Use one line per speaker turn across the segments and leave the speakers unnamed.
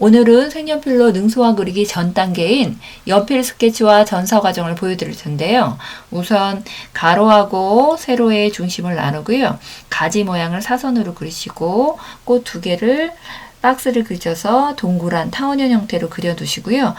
오늘은 색연필로 능소화 그리기 전 단계인 연필 스케치와 전사 과정을 보여드릴 텐데요. 우선 가로하고 세로의 중심을 나누고요. 가지 모양을 사선으로 그리시고 꽃 두 개를 박스를 그려서 동그란 타원형 형태로 그려두시고요.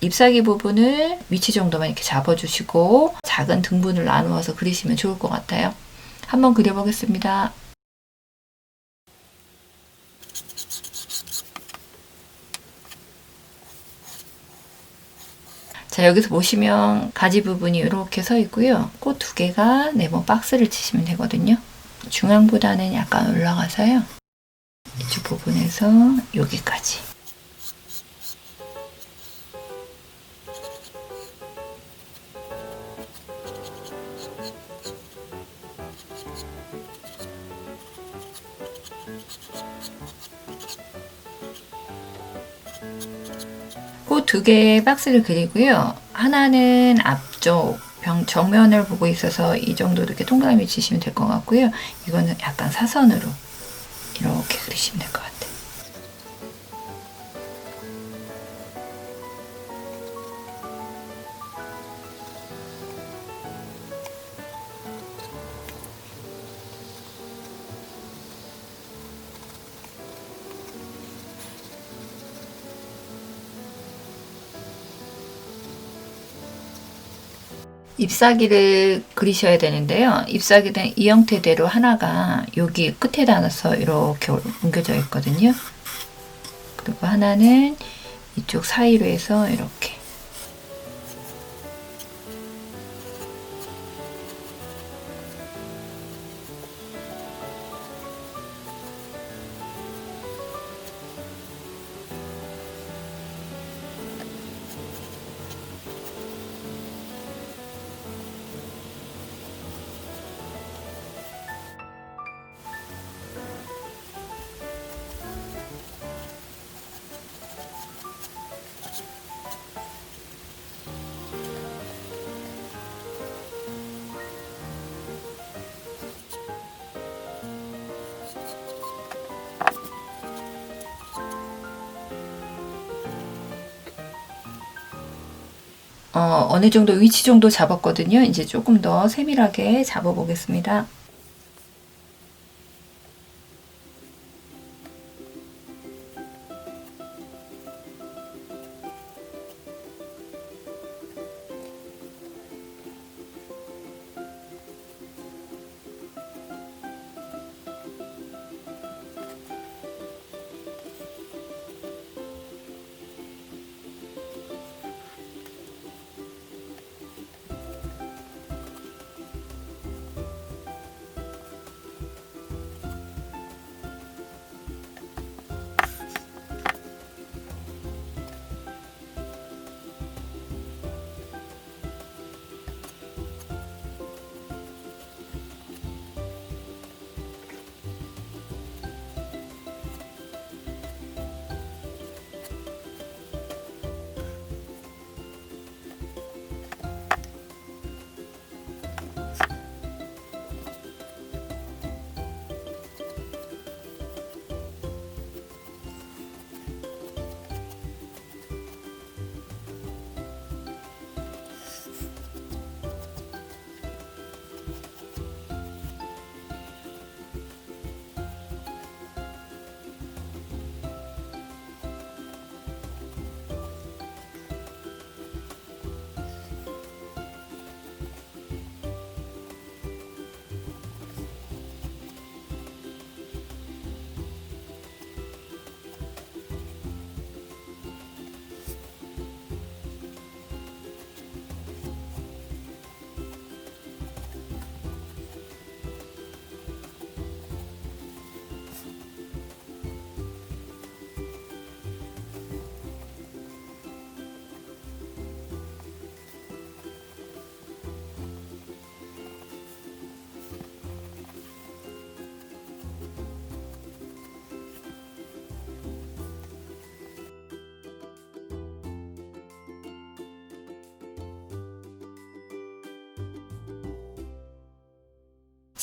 잎사귀 부분을 위치 정도만 이렇게 잡아주시고 작은 등분을 나누어서 그리시면 좋을 것 같아요. 한번 그려보겠습니다. 자, 여기서 보시면 가지 부분이 이렇게 서 있고요. 꽃 두 개가 네모 박스를 치시면 되거든요. 중앙보다는 약간 올라가서요. 이쪽 부분에서 여기까지. 두 개의 박스를 그리고요. 하나는 앞쪽 병 정면을 보고 있어서 이 정도 이렇게 동그라미 치시면 될 것 같고요. 이거는 약간 사선으로 ip사귀를 그리셔야 되는데요. ip사귀는 이 형태대로 하나가 여기 끝에다 놔서 이렇게 옮겨져 있거든요. 그리고 하나는 이쪽 사이로 해서 이렇게 어, 어느 정도 위치 정도 잡았거든요. 이제 조금 더 세밀하게 잡아보겠습니다.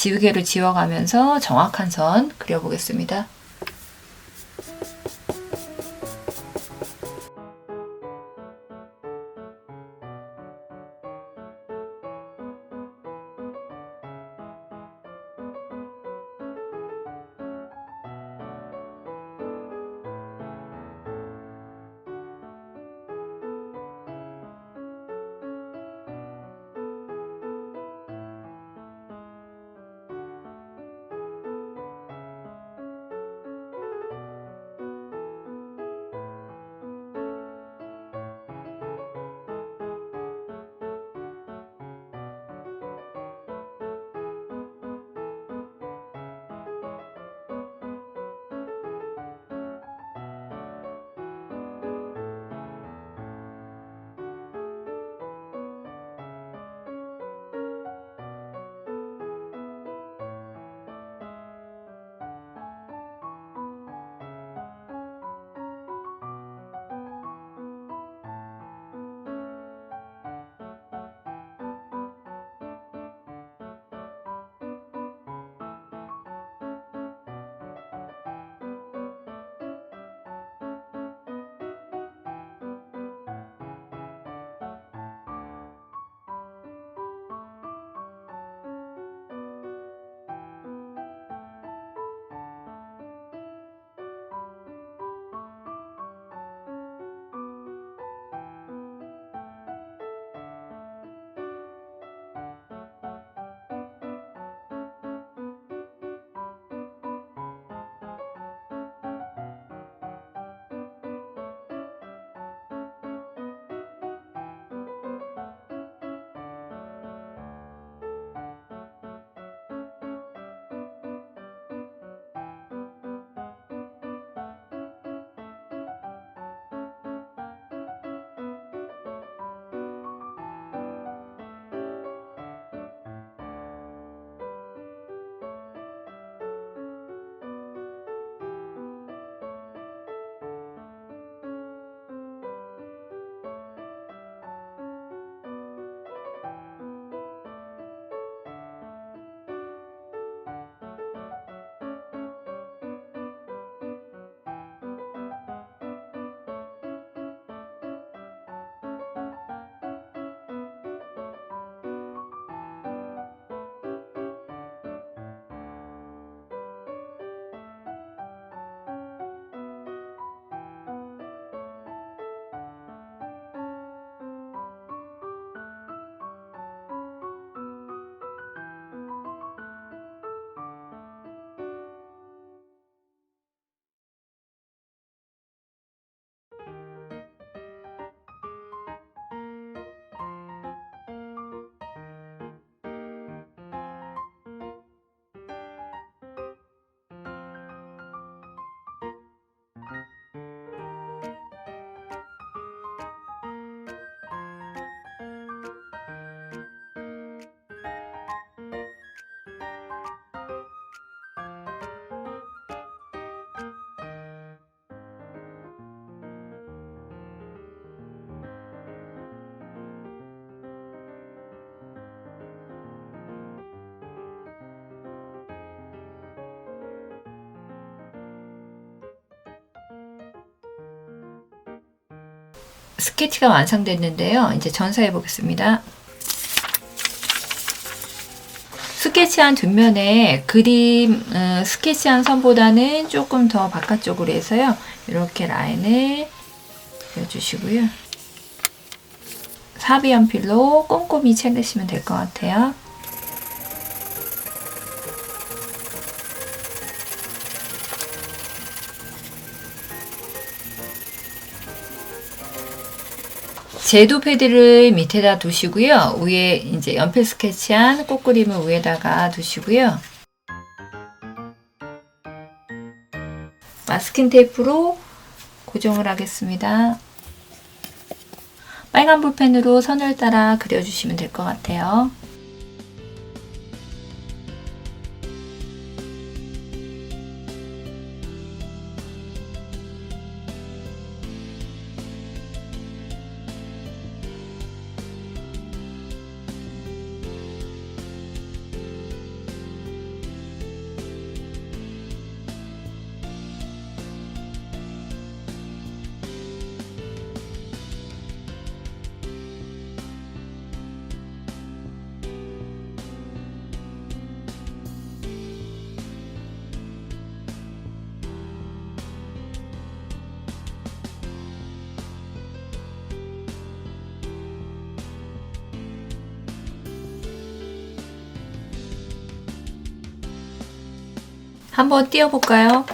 지우개로 지워가면서 정확한 선 그려보겠습니다. 스케치가 완성됐는데요. 이제 전사해 보겠습니다. 스케치한 뒷면에 그림 어, 스케치한 선보다는 조금 더 바깥쪽으로 해서요. 이렇게 라인을 그려주시고요. 사비 연필로 꼼꼼히 채르시면 될 것 같아요. 제도 패드를 밑에다 두시고요. 위에 이제 연필 스케치한 꽃그림을 위에다가 두시고요. 마스킹 테이프로 고정을 하겠습니다. 빨간 볼펜으로 선을 따라 그려주시면 될 것 같아요. 한번 띄워볼까요?